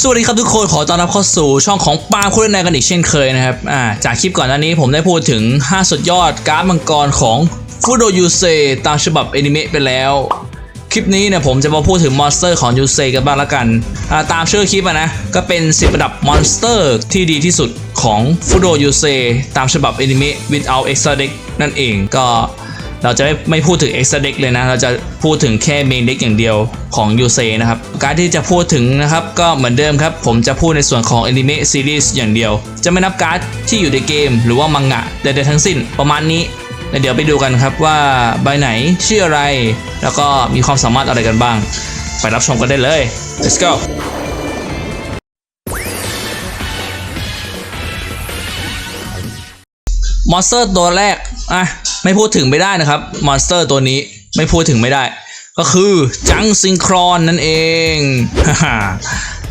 สวัสดีครับทุกคนขอต้อนรับเข้าสู่ช่องของปาล์มคุณนายกันอีกเช่นเคยนะครับอ่าจากคลิปก่อนหน้านี้ผมได้พูดถึง 5 สุดยอดการ์ดมังกรของฟูโดยูเซตามฉบับอนิเมะไปแล้ว คลิปนี้เนี่ยผมจะมาพูดถึงมอนสเตอร์ของยูเซกันบ้างละกันอ่าตามชื่อคลิปะนะ ก็เป็น 10ระดับมอนสเตอร์ที่ดีที่สุดของฟูโดยูเซตามฉบับอนิเมะ without extra deck นั่นเองก็ เราจะไม่ไม่พูดถึง extra deck เลยนะ เราจะพูดถึงแค่ main deck อย่างเดียวของ u s a นะครับ การที่จะพูดถึงนะครับ ก็เหมือนเดิมครับ ผมจะพูดในส่วนของ anime series อย่างเดียว จะไม่นับการ์ดที่อยู่ในเกม หรือว่ามังงะใดๆทั้งสิ้นประมาณนี้เดี๋ยวไปดูกันครับว่าใบไหนชื่ออะไร แล้วก็มีความสามารถอะไรกันบ้าง ไปรับชมกันได้เลย let's go มอนสเตอร์ตัวแรกอะไม่พูดถึงไม่ได้นะครับมอนสเตอร์ตัวนี้ไม่พูดถึงไม่ได้ ก็คือจังซิงครอนนั่นเอง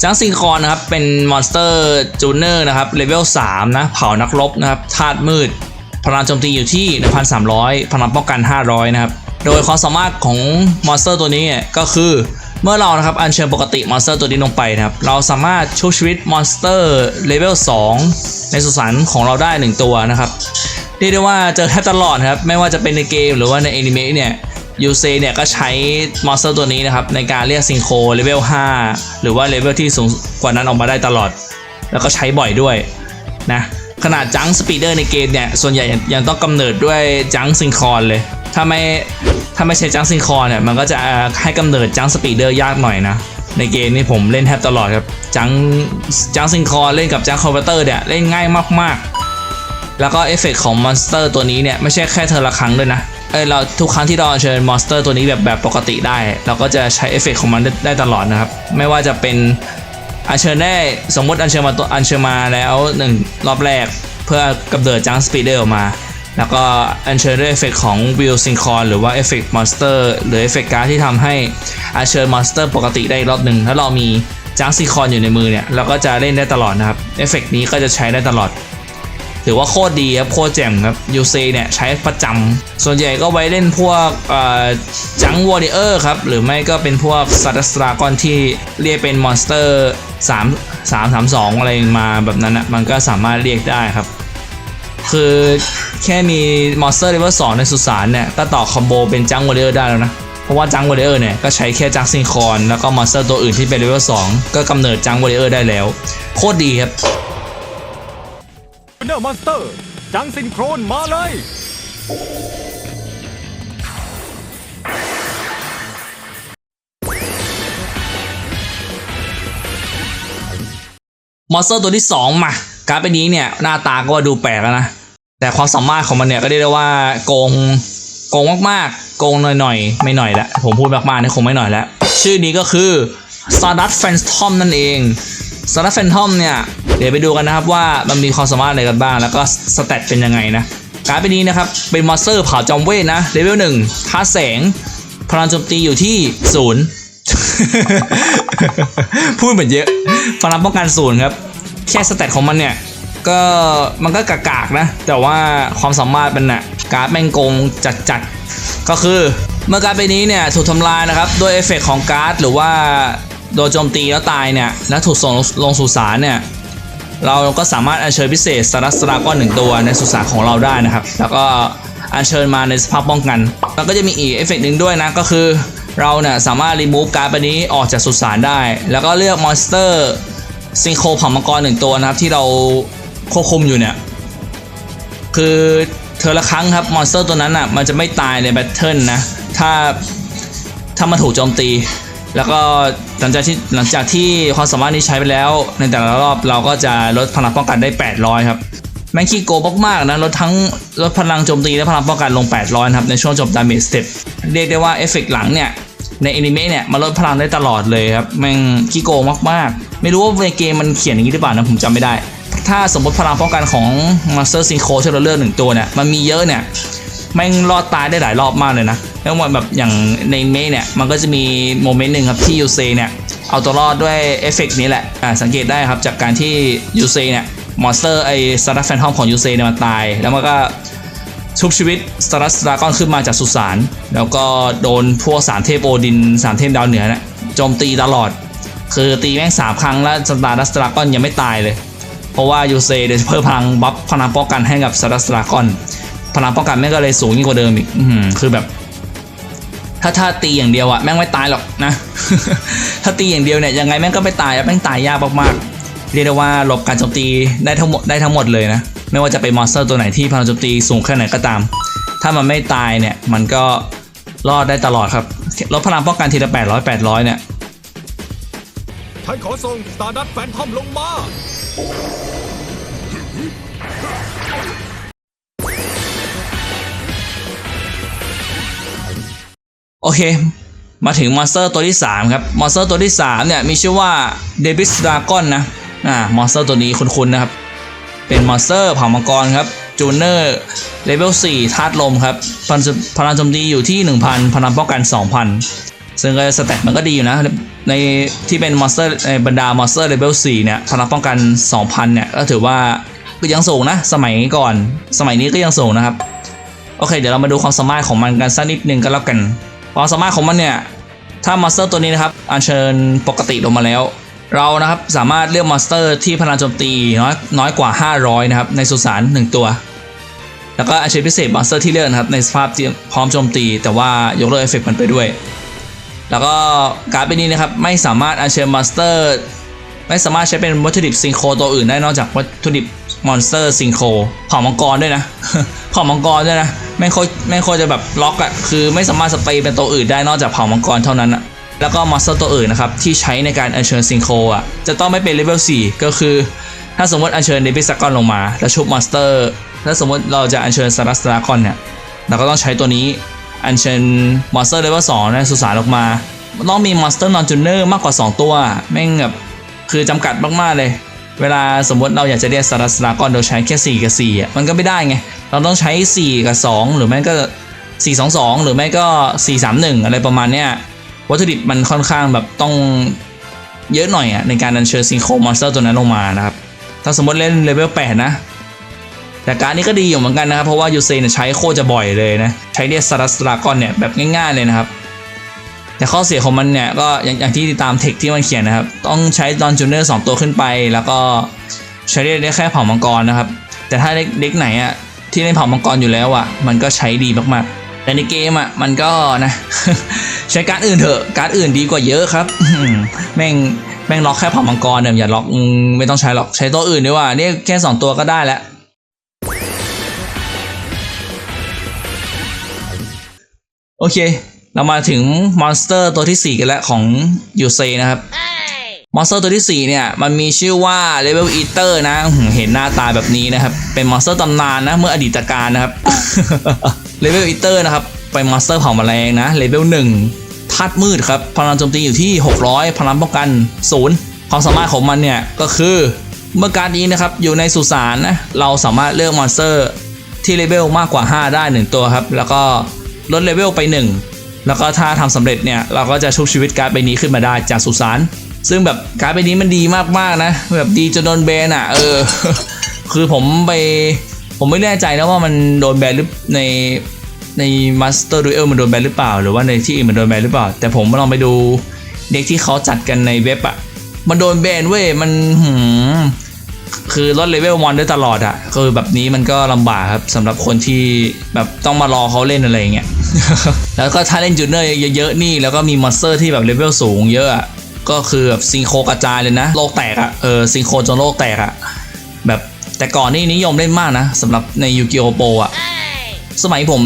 จังซิงครอนนะครับเป็นมอนสเตอร์จูเนอร์นะครับเลเวล3นะเผานักรบนะครับธาตุมืดพลังโจมตีอยู่ที่ 1,300 พลังป้องกัน 500 นะครับ โดยความสามารถของมอนสเตอร์ตัวนี้ก็คือ เมื่อเรานะครับอัญเชิญปกติมอนสเตอร์ตัวนี้ลงไปนะครับ เราสามารถชุบชีวิตมอนสเตอร์เลเวล2ในสุสานของเราได้ 1 ตัวนะครับเรียกได้ว่าเจอแทบตลอดครับ ไม่ว่าจะเป็นในเกมหรือว่าในแอนิเมะเนี่ยยูเซเนี่ยก็ใช้มอนสเตอร์ตัวนี้นะครับ ในการเรียกซิงโครเลเวล5หรือว่าเลเวลที่สูงกว่านั้นออกมาได้ตลอด แล้วก็ใช้บ่อยด้วยนะ ขนาดจังสปีดเดอร์ในเกมเนี่ย ส่วนใหญ่ยังต้องกำเนิดด้วยจังซิงคอนเลย ถ้าไม่ถ้าไม่ใช่จังซิงคอนเนี่ย มันก็จะให้กำเนิดจังสปีดเดอร์ยากหน่อยนะ ในเกมนี่ผมเล่นแทบตลอดครับจังจังซิงคอนเล่นกับจังคอมพิวเตอร์เนี่ย เล่นง่ายมากๆ แล้วก็เอฟเฟกของมอนสเตอร์ตัวนี้เนี่ย ไม่ใช่แค่เธอละครั้งด้วยนะเออเราทุกครั้งที่เราเชิญมอนสเตอร์ตัวนี้แบบแบบปกติได้ เราก็จะใช้เอฟเฟกของมันได้ตลอดนะครับ ไม่ว่าจะเป็น อัญเชิญได้สมมติอัญเชิญมาตัวอัญเชิญมาแล้วหนึ่งรอบแรกเพื่อกำเนิดจังสปีดเดอร์ออกมา แล้วก็อัญเชิญด้วยเอฟเฟกของวิลซิงคอนหรือว่าเอฟเฟกมอนสเตอร์หรือเอฟเฟกการ์ดที่ทำให้อัญเชิญมอนสเตอร์ปกติได้อีกรอบหนึ่งถ้าเรามีจังซิงคอนอยู่ในมือเนี่ยเราก็จะเล่นได้ตลอดนะครับเอฟเฟกนี้ก็จะใช้ได้ตลอด ถือว่าโคตรดีครับโคตรแจ่มครับยูเซเนี่ยใช้ประจำส่วนใหญ่ก็ไว้เล่นพวกจังวอร์เออร์ครับหรือไม่ก็เป็นพวกซัตสตรากอนที่เรียกเป็นมอนสเตอร์3 3 3 2 อะไรมาแบบนั้นนะมันก็สามารถเรียกได้ครับ คือแค่มีมอนสเตอร์เลเวล2ในสุสานเนี่ยก็ต่อคอมโบเป็นจังวอร์เออร์ได้แล้วนะเพราะว่าจังวอร์เออร์เนี่ยก็ใช้แค่จังซิงคอนแล้วก็มอนสเตอร์ตัวอื่นที่เป็นเลเวล2ก็กำเนิดจังวอร์เออร์ได้แล้ว โคตรดีครับ อร์มอนสเตอร์ จังซินโครนมาเลย มอนสเตอร์ตัวที่ 2 มา การ์ดใบนี้เนี่ย หน้าตาก็ว่าดูแปลกแล้วนะ แต่ความสามารถของมันเนี่ย ก็เรียกได้ว่าโกงโกงมากๆ โกงหน่อยๆ ไม่หน่อยละผมพูดมากๆนี่คงไม่หน่อยแล้ว ชื่อนี้ก็คือ Stardust Phantom นั่นเอง Stardust Phantom เนี่ย เดี๋ยวไปดูกันนะครับว่ามันมีความสามารถอะไรกันบ้าง แล้วก็สเตตเป็นยังไงนะ การ์ดใบนี้นะครับ เป็นมอนสเตอร์เผาจอมเวทนะเลเวลหนึ่งท่าแสง พลังโจมตีอยู่ที่ศูนย์พูดเหมือนเยอะ พลังป้องกันศูนย์ครับ แค่สเตตของมันเนี่ย ก็มันก็กากๆนะ แต่ว่าความสามารถมันน่ะการ์ดแม่งโกงจัดๆก็คือเมื่อการ์ดใบนี้เนี่ยถูกทำลายนะครับ ด้วยเอฟเฟกต์ของการ์ดหรือว่า โดนโจมตีแล้วตายเนี่ย แล้วถูกส่งลงสู่สารเนี่ย เราก็สามารถอัญเชิญพิเศษสรัสราก้อนหนึ่งตัวในสุสานของเราได้นะครับ แล้วก็อัญเชิญมาในสภาพป้องกัน แล้วก็จะมีอีกเอฟเฟกต์หนึ่งด้วยนะ ก็คือเราเนี่ยสามารถรีมูฟการ์ดใบนี้ออกจากสุสานได้ แล้วก็เลือกมอนสเตอร์ซิงโครผ่ามังกรหนึ่งตัวนะครับ ที่เราควบคุมอยู่เนี่ย คือเธอละครั้งครับมอนสเตอร์ตัวนั้นอะมันจะไม่ตายในแบทเทิลนะ ถ้าถ้ามันถูกโจมตี แล้วก็หลังจากที่หลังจากที่ความสามารถนี้ใช้ไปแล้ว ในแต่ละรอบเราก็จะลดพลังป้องกันได้ 800 ครับแมงขี้โกมากๆนะลดทั้งลดพลังโจมตีและพลังป้องกันลง 800 ครับในช่วงจบดาเมจสเต็ปเรียกได้ว่าเอฟเฟกต์หลังเนี่ยในอนิเมะเนี่ยมาลดพลังได้ตลอดเลยครับแม่งขี้โกงมากๆ ไม่รู้ว่าในเกมมันเขียนอย่างนี้หรือเปล่านะผมจำไม่ได้ ถ้าสมมติพลังป้องกันของ Master Synchro เราเลือกหนึ่งตัวเนี่ยมันมีเยอะเนี่ย แม่งรอดตายได้หลายรอบมากเลยนะแล้วแบบอย่างในเมะเนี่ยมันก็จะมีโมเมนต์หนึ่งครับที่ยูเซเนี่ยเอาตัวรอดด้วยเอฟเฟกต์นี้แหละอ่าสังเกตได้ครับจากการที่ยูเซเนี่ยมอนสเตอร์ไอสตาร์แฟนทอมของยูเซเนี่ยมันตาย แล้วมันก็ชุบชีวิตสตาร์ดราก้อนขึ้นมาจากสุสานแล้วก็โดนพวกสามเทพโอดินสามเทพดาวเหนือเนี่ยโจมตีตลอด คือตีแม่งสามครั้งแล้วสตาร์ดัสตรากอนยังไม่ตายเลย เพราะว่ายูเซเดเพิ่มพลังบัฟพลังป้องกันให้กับสตาร์ดัสตรากอน พลังป้องกันแม่งก็เลยสูงยิ่งกว่าเดิมอีกอืคือแบบ ถ้าถ้าตีอย่างเดียวอะแม่งไม่ตายหรอกนะ ถ้าตีอย่างเดียวเนี่ยยังไงแม่งก็ไม่ตายแม่งตายยากมากๆเรียกได้ว่าหลบการโจมตีได้ทั้งหมดได้ทั้งหมดเลยนะไม่ว่าจะเป็นมอนสเตอร์ตัวไหนที่พลังโจมตีสูงแค่ไหนก็ตาม ถ้ามันไม่ตายเนี่ยมันก็รอดได้ตลอดครับลดพลังป้องกันทีละ800 800เนี่ยฉันขอส่งสตาร์ดัตแฟนทอมลงมา โอเค มาถึงมอนสเตอร์ตัวที่ 3 ครับ มอนสเตอร์ตัวที่ 3 เนี่ย มีชื่อว่าเดบิสดากอนนะ อ่ามอนสเตอร์ตัวนี้คุ้นๆนะครับ เป็นมอนสเตอร์เผ่ามังกรครับจูเนอร์เลเวล4ธาตุลมครับพลังพลังโจมตีอยู่ที่ 1,000 พลังป้องกัน 2,000 ซึ่งก็สแตทมันก็ดีอยู่นะ ในที่เป็นมอนสเตอร์ในบรรดามอนสเตอร์เลเวล4เนี่ย พลังป้องกัน 2,000 เนี่ย ก็ถือว่าก็ยังสูงนะ สมัยก่อน สมัยนี้ก็ยังสูงนะครับ โอเค เดี๋ยวเรามาดูความสามารถของมันกันสักนิดนึงก็แล้วกัน ความสามารถของมันเนี่ยถ้ามอนสเตอร์ตัวนี้นะครับอัญเชิญปกติลงมาแล้ว เรานะครับสามารถเลือกมอนสเตอร์ที่พลังโจมตีน้อยน้อยกว่า 500 นะครับในสุสาน1 ตัว แล้วก็อัญเชิญพิเศษมอนสเตอร์ที่เลือกนะครับในสภาพพร้อมโจมตี แต่ว่ายกเลิกเอฟเฟกต์มันไปด้วย แล้วก็การ์ดใบนี้นะครับไม่สามารถอัญเชิญมอนสเตอร์ ไม่สามารถใช้เป็นวัตถุดิบซิงโครตัวอื่นได้นอกจากวัตถุดิบ มอนสเตอร์ซิงโครเผ่ามังกรด้วยนะเผ่ามังกรด้วยนะไม่ค่อยไม่ค่อยจะแบบล็อกอะคือไม่สามารถสเปรย์เป็นตัวอื่นได้นอกจากเผ่ามังกรเท่านั้นอะแล้วก็มอนสเตอร์ตัวอื่นนะครับ ที่ใช้ในการอัญเชิญซิงโครอะจะต้องไม่เป็นเลเวล4ก็คือ ถ้าสมมติอัญเชิญเดบิสกอนลงมา แล้วชุบมอนสเตอร์ถ้าสมมติเราจะอัญเชิญซารัสตราคอนเนี่ยเราก็ต้องใช้ตัวนี้อัญเชิญมอนสเตอร์เลเวล2ในสุสานออกมา ต้องมีมอนสเตอร์นอนจูเนอร์มากกว่า 2 ตัว แม่งแบบคือจำกัดมาก ๆ เลย เวลาสมมติเราอยากจะเรียกสารสลากรโดยใช้แค่4กับ4อะมันก็ไม่ได้ไง เราต้องใช้ 4 กับ 2 หรือไม่ก็ 4 2 2 หรือไม่ก็ 4 3 1 อะไรประมาณเนี้ยวัตถุดิบมันค่อนข้างแบบต้องเยอะหน่อยอะในการอัญเชิญซิงโครมอนสเตอร์ตัวนั้นลงมานะครับ ถ้าสมมติเล่นเลเวล8นะ แต่การนี้ก็ดีอยู่เหมือนกันนะครับ เพราะว่ายูเซนยใช้โคจะบ่อยเลยนะ ใช้เรียกสารสลากรเนี่ยแบบง่ายๆเลยนะครับ แต่ข้อเสียของมันเนี่ยก็อย่างอย่างที่ตามเทคที่มันเขียนนะครับ ต้องใช้ดอนจูเนอร์สตัวขึ้นไป แล้วก็ใช้ได้แค่เผ่ามังกรนะครับ แต่ถ้าเด็กไหนอะที่เล่นเผ่ามังกรอยู่แล้วอะมันก็ใช้ดีมากๆ แต่ในเกมอะมันก็นะ ใช้การ์ดอื่นเถอะการ์ดอื่นดีกว่าเยอะครับแม่งแม่งล็อกแค่เผ่ามังกรเนี่ยอย่าล็อกไม่ต้องใช้หรอกใช้ตัวอื่นดีกว่าเนี่ยแค่สองตัวก็ได้แล้วโอเค เรามาถึงมอนสเตอร์ตัวที่ 4 กันแล้วของยูเซนะครับ มอนสเตอร์ตัวที่ 4 เนี่ย มันมีชื่อว่าเลเวลอีเตอร์นะอื้อหือเห็นหน้าตาแบบนี้นะครับ เป็นมอนสเตอร์ตำนานนะ เมื่ออดีตการนะครับเลเวลอีเตอร์นะครับ เป็นมอนสเตอร์เผ่าแมลงนะเลเวล1ธาตุมืดครับ พลังโจมตีอยู่ที่ 600 พลังป้องกัน0ความสามารถของมันเนี่ย ก็คือเมื่อการดนี้นะครับอยู่ในสุสานนะเราสามารถเลือกมอนสเตอร์ที่เลเวลมากกว่า 5 ได้ 1 ตัวครับ แล้วก็ลดเลเวลไป 1 แล้วก็ถ้าทำสำเร็จเนี่ยเราก็จะชุบชีวิตการ์ดใบนี้ขึ้นมาได้จากสุสานซึ่งแบบการ์ดใบนี้มันดีมากๆนะ แบบดีจนโดนแบนอะเออ คือผมไปผมไม่แน่ใจนะว่ามันโดนแบนหรือในในมาสเตอร์ดูเอลมันโดนแบนหรือเปล่า หรือว่าในที่อื่นมันโดนแบนหรือเปล่า แต่ผมลองไปดูเด็กที่เขาจัดกันในเว็บอะมันโดนแบนเว้ยมันหืมคือลดเลเวลมอนได้ตลอดอะคือแบบนี้มันก็ลำบากครับสำหรับคนที่แบบต้องมารอเขาเล่นอะไรอย่างเงี้ย แล้วก็ถ้าเล่นจูเนอร์เยอะๆนี่แล้วก็มีมอนสเตอร์ที่แบบเลเวลสูงเยอะอะก็คือแบบซิงโครกระจายเลยนะ โลกแตกอะเออซิงโครจนโลกแตกอะแบบแต่ก่อนนี่นิยมเล่นมากนะสำหรับในยูกิโอโปอะสมัยผม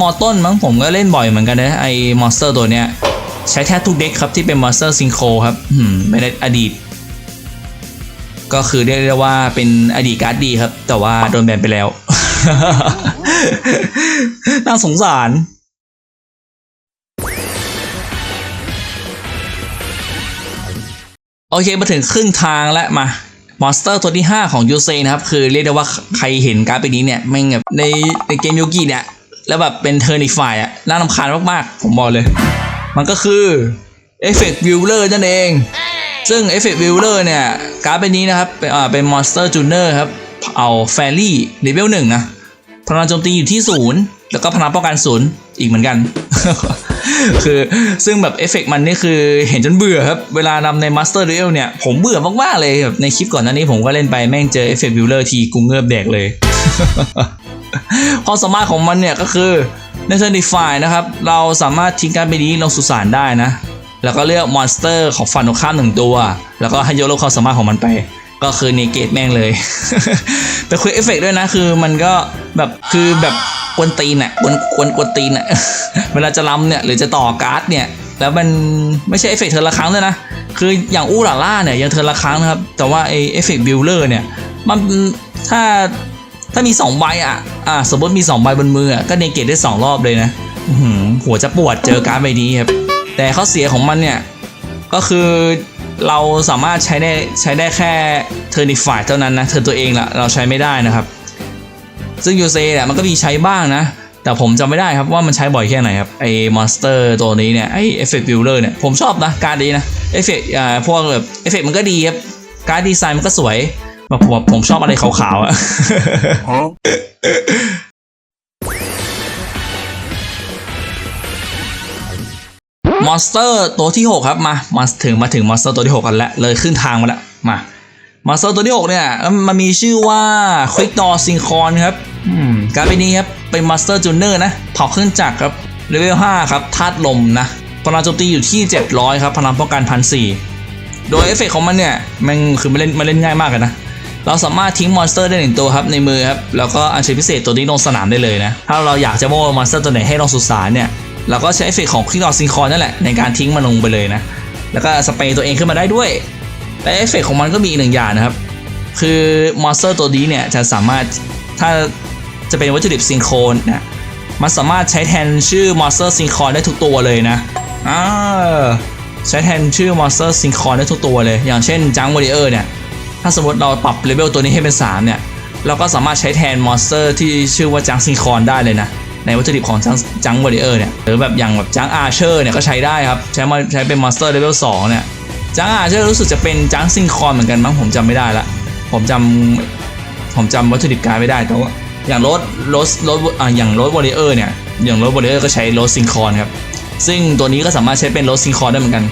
มอต้นมั้งผมก็เล่นบ่อยเหมือนกันนะไอ้มอนสเตอร์ตัวเนี้ยใช้แทบทุกเด็กครับที่เป็นมอนสเตอร์ซิงโครครับอืมไม่ได้อดีต ก็คือเรียกได้ว่าเป็นอดีตการ์ดดีครับ แต่ว่าโดนแบนไปแล้ว น่าสงสาร อเคมาถึงครึ่งทางแล้วมามอนสเตอร์ตัวที่ 5 ของยูเซนะครับ คือเรียกได้ว่าใครเห็นการ์ดใบนี้เนี่ยแม่งแบบในในเกมยูกิเนี่ย แล้วแบบเป็นเทอร์นิฟายอะน่ารำคาญมากๆ ผมบอกเลย มันก็คือเอฟเฟกต์วิลเลอร์นั่นเอง ซึ่ง Effect Builder เนี่ย การ์ดใบนี้นะครับ เป็นอ่าเป็น Monster Junior ครับ เอาแฟรี่เลเวลหนึ่งนะพลังโจมตีอยู่ที่ศูนย์แล้วก็พลังป้องกันศูนย์ อีกเหมือนกัน คือซึ่งแบบเอฟเฟกต์มันนี่คือเห็นจนเบื่อครับ เวลานำใน Master Duel เนี่ย ผมเบื่อมาก ๆ เลยแบบในคลิปก่อนหน้านี้ผมก็เล่นไปแม่งเจอเอฟเฟกต์วิลเลอร์ทีกูเงือบแดกเลยความสามารถของมันเนี่ยก็คือในเทอร์นิฟายนะครับ เราสามารถทิ้งการ์ดใบนี้ลงสุสานได้นะ แล้วก็เลือกมอนสเตอร์ของฝั่งตรงข้ามหนึ่งตัว แล้วก็ให้ยกเลิกความสามารถของมันไป ก็คือเนเกตแม่งเลย แต่คุยเอฟเฟกด้วยนะคือมันก็แบบคือแบบกวนตีนอะกวนกวนกวนตีนอะเวลาจะล้ำเนี่ยหรือจะต่อการ์ดเนี่ยแล้วมันไม่ใช่เอฟเฟกเทอละครั้งเลยนะ คืออย่างอู้หล่าล่าเนี่ยยังเทอละครั้งนะครับ แต่ว่าไอเอฟเฟกบิลเลอร์เนี่ยมันถ้าถ้ามี2ใบอะอ่าสมมติมี2ใบบนมืออะก็เนเกตได้2รอบเลยนะหือหัวจะปวดเจอการ์ดใบนี้ครับแต่ข้อเสียของมันเนี่ยก็คือ เราสามารถใช้ได้ใช้ได้แค่เทอร์นิฟายเท่านั้นนะเธอตัวเองละเราใช้ไม่ได้นะครับ ซึ่งยูเซเนี่ยมันก็มีใช้บ้างนะ แต่ผมจำไม่ได้ครับว่ามันใช้บ่อยแค่ไหนครับไอ้มอนสเตอร์ตัวนี้เนี่ยไอ้เอฟเฟกต์บิลเลอร์เนี่ยผมชอบนะการดีนะเอฟเฟกต์อ่าพวกแบบเอฟเฟกต์มันก็ดีครับการดดีไซน์มันก็สวยแบบผมผมชอบอะไรขาวๆอะ มอนสเตอร์ตัวที่ 6 ครับมามาถึงมาถึงมอนสเตอร์ตัวที่ 6 กันแล้วเลยขึ้นทางมาแล้วมามอนสเตอร์ตัวที่ 6 เนี่ย มันมีชื่อว่า Quick Door Synchron ครับอืมการเป็นนี้ครับเป็นมอนสเตอร์จูเนอร์นะเผาเครื่องจักรครับเลเวล5ครับธาตุลมนะพลังโจมตีอยู่ที่ 700 ครับพลังป้องกันพันสี่โดยเอฟเฟกต์ของมันเนี่ยมันคือมันเล่นมันเล่นง่ายมากเลยนะเราสามารถทิ้งมอนสเตอร์ได้หนึ่งตัวครับในมือครับแล้วก็อัญเชิญพิเศษตัวนี้ลงสนามได้เลยนะถ้าเราอยากจะโม่มอนสเตอร์ตัวไหนให้ลงสุสานเนี่ย เราก็ใช้เอฟเฟกต์ของคลิกดอซิงคอนนั่นแหละในการทิ้งมันลงไปเลยนะ แล้วก็สเปรย์ตัวเองขึ้นมาได้ด้วยแต่เอฟเฟกต์ของมันก็มีอีกหนึ่งอย่างนะครับ คือมอนสเตอร์ตัวนี้เนี่ยจะสามารถถ้าจะเป็นวัตถุดิบซิงโครนเนี่ยมันสามารถใช้แทนชื่อมอนสเตอร์ซิงคอนได้ทุกตัวเลยนะอ่าใช้แทนชื่อมอนสเตอร์ซิงคอนได้ทุกตัวเลย อย่างเช่นจังวอริเออร์เนี่ย ถ้าสมมติเราปรับเลเวลตัวนี้ให้เป็น 3 เนี่ย เราก็สามารถใช้แทนมอนสเตอร์ที่ชื่อว่าจังซิงคอนได้เลยนะ ในวัตถุดิบของจังจังวอริเออร์เนี่ยหรือแบบอย่างแบบจังอาเชอร์เนี่ยก็ใช้ได้ครับ ใช้มาใช้เป็นมอนสเตอร์เลเวล2เนี่ยจังอาเชอร์รู้สึกจะเป็นจังซิงคอนเหมือนกันมั้งผมจำไม่ได้ละผมจำผมจำวัตถุดิบการไม่ได้แต่ว่าอย่างรถรถรถอ่าอย่างรถวอริเออร์เนี่ยอย่างรถวอริเออร์ก็ใช้รถซิงคอนครับซึ่งตัวนี้ก็สามารถใช้เป็นรถซิงคอนได้เหมือนกัน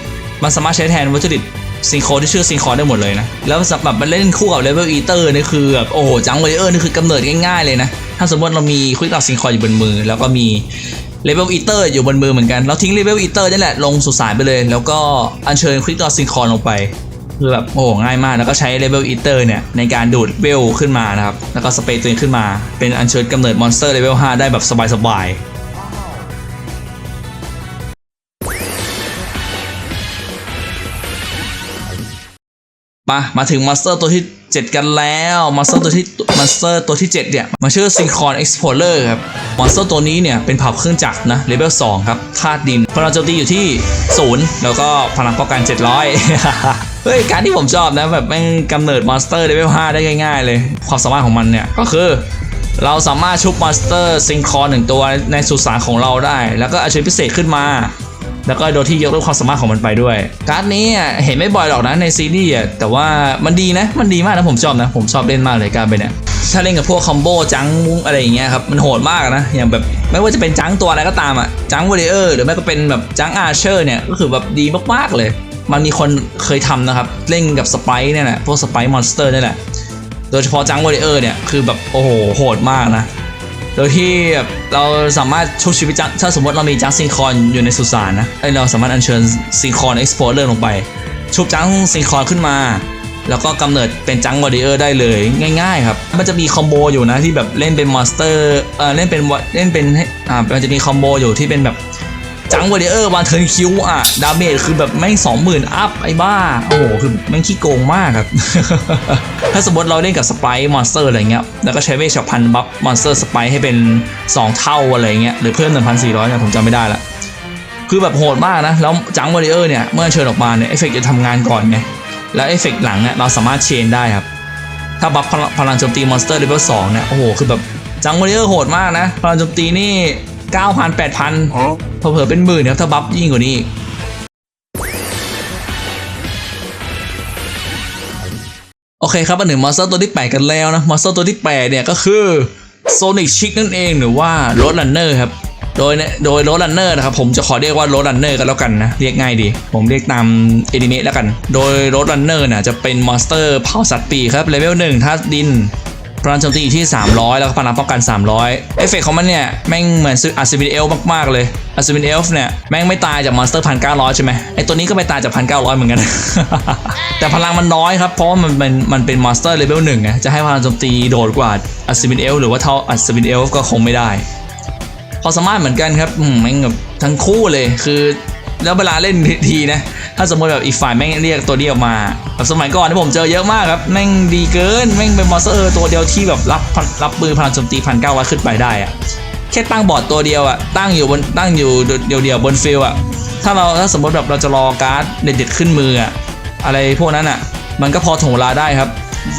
มันสามารถใช้แทนวัตถุดิบซิงโครที่ชื่อซิงคอได้หมดเลยนะ แล้วสำหรับมันเล่นคู่กับเลเวลอีเตอร์นี่คือแบบโอ้โหจังวอริเออร์นี่คือกำเนิดง่ายๆเลยนะ ถ้าสมมติเรามีควิกดอซิงคอยอยู่บนมือ แล้วก็มีเลเวลอีเตอร์อยู่บนมือเหมือนกัน เราทิ้งเลเวลอีเตอร์นี่แหละลงสุสานไปเลย แล้วก็อัญเชิญควิกดอซิงคอยลงไปคือแบบโอ้โหง่ายมากแล้วก็ใช้เลเวลอีเตอร์เนี่ย ในการดูดเวลขึ้นมานะครับ แล้วก็สเปรย์ตัวเองขึ้นมา เป็นอัญเชิญกำเนิดมอนสเตอร์เลเวล5ได้แบบสบายๆ มามาถึงมาสเตอร์ตัวที่ 7 กันแล้วมาสเตอร์ตัวที่มาสเตอร์ตัวที่ 7 เนี่ยมันชื่อ Synchron Explorer ครับมอนสเตอร์ตัวนี้เนี่ยเป็นผ่าเครื่องจักรนะเลเวล2ครับธาตุดินพลังโจมตีอยู่ที่ 0 แล้วก็พลังป้องกัน 700 เฮ้ย การที่ผมชอบนะแบบแม่งกำเนิดมอนสเตอร์เลเวล5ได้ง่ายๆ เลย ความสามารถของมันเนี่ยก็คือเราสามารถชุบมอนสเตอร์ซิงคอนหนึ่งตัวในสุสานของเราได้ แล้วก็อาชีพพิเศษขึ้นมา แล้วก็โดยที่ยกเลิกความสามารถของมันไปด้วย การ์ดนี้เห็นไม่บ่อยหรอกนะในซีรีส์แต่ว่ามันดีนะ มันดีมากนะผมชอบนะ ผมชอบเล่นมากเลยการ์ดไปเนี่ยถ้าเล่นกับพวกคอมโบจังมุ้งอะไรอย่างเงี้ยครับมันโหดมากนะ อย่างแบบไม่ว่าจะเป็นจังตัวอะไรก็ตามอะจังวอริเออร์หรือไม่ก็เป็นแบบจังอาร์เชอร์เนี่ยก็คือแบบดีมากๆเลย มันมีคนเคยทำนะครับ เล่นกับสไปร์เนี่ยแหละพวกสไปร์มอนสเตอร์นี่แหละโดยเฉพาะจังวอริเออร์เนี่ยคือแบบโอ้โหโหดมากนะ โดยที่เราสามารถชุบชีวิตจังถ้าสมมติเรามีจังซิงคอนอยู่ในสุสานนะเอ้ยเราสามารถอัญเชิญซิงคอนเอ็กซ์พอร์เลอร์ลงไป ชุบจังซิงคอนขึ้นมา แล้วก็กำเนิดเป็นจังวอริเออร์ได้เลยง่ายๆครับ มันจะมีคอมโบอยู่นะที่แบบเล่นเป็นมอนสเตอร์เอ่อเล่นเป็นวเล่นเป็นอ่ามันจะมีคอมโบอยู่ที่เป็นแบบ จังวอริเออร์วันเทิร์นคิวอะ ดาเมจคือแบบแม่งสองหมื่นอัพไอ้บ้า โอ้โห คือแม่งขี้โกงมากครับ ถ้าสมมติเราเล่นกับสไปร์มอนสเตอร์อะไรเงี้ย แล้วก็ใช้เวชพันบัฟมอนสเตอร์สไปร์ให้เป็น 2 เท่าอะไรเงี้ย หรือเพิ่ม1,400เนี่ยผมจำไม่ได้ละ คือแบบโหดมากนะ แล้วจังวอริเออร์เนี่ย เมื่อเชิญออกมาเนี่ย เอฟเฟกต์จะทำงานก่อนไง แล้วเอฟเฟกต์หลังเนี่ยเราสามารถเชนได้ครับ ถ้าบัฟพลังโจมตีมอนสเตอร์เลเวล2เนี่ย โอ้โห คือแบบจังวอริเออร์โหดมากนะ พลังโจมตีนี่ 9,000 8,000เผลอๆเป็นหมื่นครับถ้าบัฟยิ่งกว่านี้โอเคครับมาถึงมอนสเตอร์ตัวที่ 8 กันแล้วนะมอนสเตอร์ตัวที่ 8 เนี่ยก็คือโซนิ c ชิกนั่นเองหรือว่ารถ r ันเนอร์ครับ โดยเนี่ยโดยโรลันเนอร์นะครับผมจะขอเรียกว่าโรลันเนอร์กันแล้วกันนะ เรียกง่ายดี ผมเรียกตามเอนิเมะแล้วกัน โดยโรลันเนอร์น่ะจะเป็นมอนสเตอร์เผ่าสัตว์ปีครับเลเวลหนึ่งธาตุดิน พลังโจมตีอยู่ที่ 300 แล้วก็พลังป้องกัน 300 เอฟเฟกต์ของมันเนี่ย แม่งเหมือนซื้ออัศวินเอลมากๆเลยอัศวินเอลฟ์เนี่ย แม่งไม่ตายจากมอนสเตอร์พันเก้าร้อยใช่ไหมไอตัวนี้ก็ไม่ตายจากพันเก้าร้อยเหมือนกัน แต่พลังมันน้อยครับ เพราะว่ามันเป็นมันเป็นมอนสเตอร์เลเวลหนึ่งไงจะให้พลังโจมตีโดดกว่าอัศวินเอลหรือว่าเท่าอัศวินเอลฟ์ก็คงไม่ได้พอสามารถเหมือนกันครับแม่งแบบทั้งคู่เลยคือ แล้วเวลาเล่นทีนะ ถ้าสมมติแบบอีกฝ่ายแม่งเรียกตัวนี้ออกมาแบบสมัยก่อนที่ผมเจอเยอะมากครับ แม่งดีเกิน แม่งเป็นมอสเตอร์ตัวเดียวที่แบบรับรับปืนพลังโจมตีพันเก้าร้อยขึ้นไปได้อะแค่ตั้งบอร์ดตัวเดียวอะตั้งอยู่บนตั้งอยู่เดียวเดียวๆบนฟิลอะถ้าเราถ้าสมมติแบบเราจะรอการ์ดเด็ดๆขึ้นมืออะอะไรพวกนั้นอะมันก็พอถ่วงเวลาได้ครับ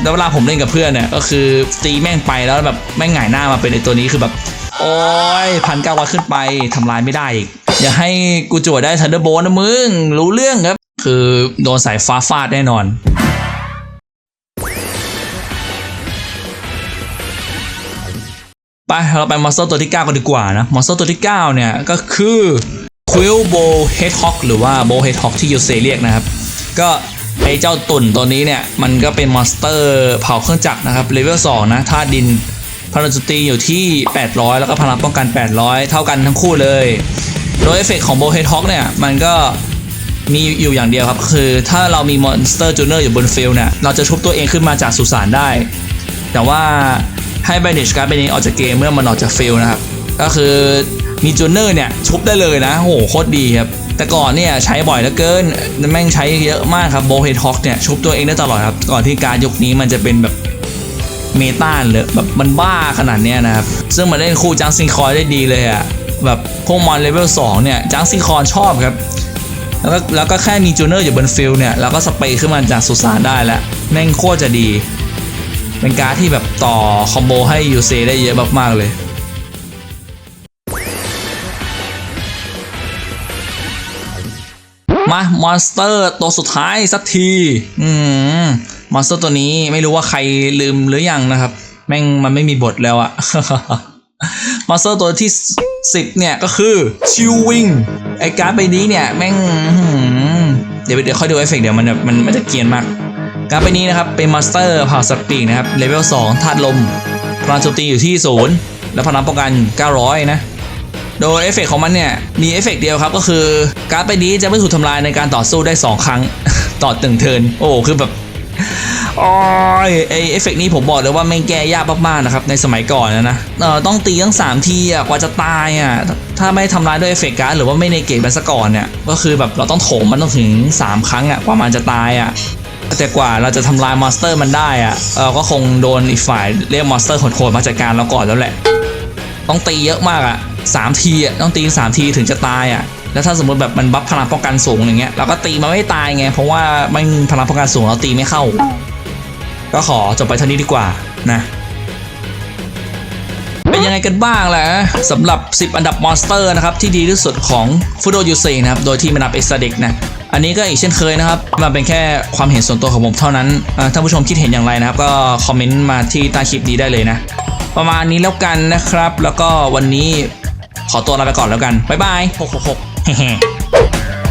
แล้วเวลาผมเล่นกับเพื่อนเนี่ยก็คือตีแม่งไปแล้วแบบแม่งหงายหน้ามาเป็นไอตัวนี้คือแบบ โอ้ยพันเก้าร้อยขึ้นไปทำลายไม่ได้อีก อย่าให้กูจวดได้ทันเดอร์โบนะมึง รู้เรื่องครับ คือโดนสายฟ้าฟาดแน่นอนไปเราไปมอนสเตอร์ตัวที่ 9 กันดีกว่านะมอนสเตอร์ตัวที่ 9 เนี่ย ก็คือ Quill Bow Hedgehog หรือว่า Bow Hedgehog ที่ยูเซเรียกนะครับ ก็ไอเจ้าตุ่นตัวนี้เนี่ย มันก็เป็นมอนสเตอร์เผาเครื่องจักรนะครับเลเวล2นะธาตุดินพลังโจมตีอยู่ที่ 800 แล้วก็พลังป้องกัน 800 เท่ากันทั้งคู่เลย โดยเอฟเฟกต์ของโบเฮดฮอกเนี่ย มันก็มีอยู่อย่างเดียวครับ คือถ้าเรามีมอนสเตอร์จูเนอร์อยู่บนฟิลเนี่ย เราจะชุบตัวเองขึ้นมาจากสุสานได้ แต่ว่าให้บน a g e การ์ดใบนี้ออกจากเกมเมื่อมันออกจากฟิลนะครับ ก็คือมีจูเนอร์เนี่ย ชุบได้เลยนะโหโคตรดีครับ แต่ก่อนเนี่ยใช้บ่อยเหลือเกินแม่งใช้เยอะมากครับโบเฮดฮอกเนี่ยชุบตัวเองได้ตลอดครับ ก่อนที่การยุคนี้มันจะเป็นแบบ เมตาเลยแบบมันบ้าขนาดเนี้ยนะครับ ซึ่งมันเล่นคู่จังซิงคอยได้ดีเลยอะแบบพวกมอนเลเวล2เนี่ยจังซิงคอนชอบครับ แล้วก็แล้วก็แค่มีจูเนอร์อยู่บนฟิลเนี่ยแล้วก็สเปรย์ขึ้นมาจากสุสานได้แล้วแม่งโคตรจะดี เป็นการ์ดที่แบบต่อคอมโบให้ยูเซได้เยอะมากๆเลยมามอนสเตอร์ตัวสุดท้ายสักที อืม มอนสเตอร์ตัวนี้ไม่รู้ว่าใครลืมหรือยังนะครับ แม่งมันไม่มีบทแล้วอะมอนสเตอร์ตัวที่ 10 เนี่ยก็คือชิววิงไอการ์ดใบนี้เนี่ยแม่งเดี๋ยวเดี๋ยวค่อยดูเอฟเฟกต์เดี๋ยวมันแบบมันมันจะเกรียนมาก การ์ดใบนี้นะครับเป็นมอนสเตอร์เผ่าสัตว์ปีกนะครับเลเวล2ธาตุลมพลังโจมตีอยู่ที่0และพลังป้องกัน 900 นะโดยเอฟเฟกต์ของมันเนี่ย มีเอฟเฟกต์เดียวครับ ก็คือการ์ดใบนี้จะไม่ถูกทำลายในการต่อสู้ได้ 2 ครั้ง ต่อตึงเทิน โอ้ คือแบบ อยไอเอฟเฟกต์นี้ผมบอกเลยว่าแม่งแก้ยากมากๆนะครับในสมัยก่อนนะนะเออต้องตีทั้ง 3 ทีอะกว่าจะตายอะถ้าไม่ทำลายด้วยเอฟเฟกต์การ์ดหรือว่าไม่ในเกตมันซะก่อนเนี่ยก็คือแบบเราต้องโถมมันต้องถึง 3 ครั้งอะกว่ามันจะตายอะแต่กว่าเราจะทำลายมอนสเตอร์มันได้อะเราก็คงโดนอีกฝ่ายเรียกมอนสเตอร์โหดๆมาจัดการเราก่อนแล้วแหละ ต้องตีเยอะมากอะสามทีอะต้องตีสามทีถึงจะตายอะ แล้วถ้าสมมติแบบมันบัฟพลังป้องกันสูงอย่างเงี้ยเราก็ตีมันไม่ตายไง เพราะว่าไม่พลังป้องกันสูงเราตีไม่เข้า ก็ขอจบไปเท่านี้ดีกว่านะเป็นยังไงกันบ้างล่ะสำหรับ 10 อันดับมอนสเตอร์นะครับที่ดีที่สุดของฟูโดยูเซนะครับโดยที่ไม่นับเอ็กซ์เด็กนะอันนี้ก็อีกเช่นเคยนะครับ มันเป็นแค่ความเห็นส่วนตัวของผมเท่านั้นอ่าท่านผู้ชมคิดเห็นอย่างไรนะครับ ก็คอมเมนต์มาที่ใต้คลิปนี้ได้เลยนะ ประมาณนี้แล้วกันนะครับ แล้วก็วันนี้ขอตัวลาไปก่อนแล้วกันบ๊ายบาย666 Hehe.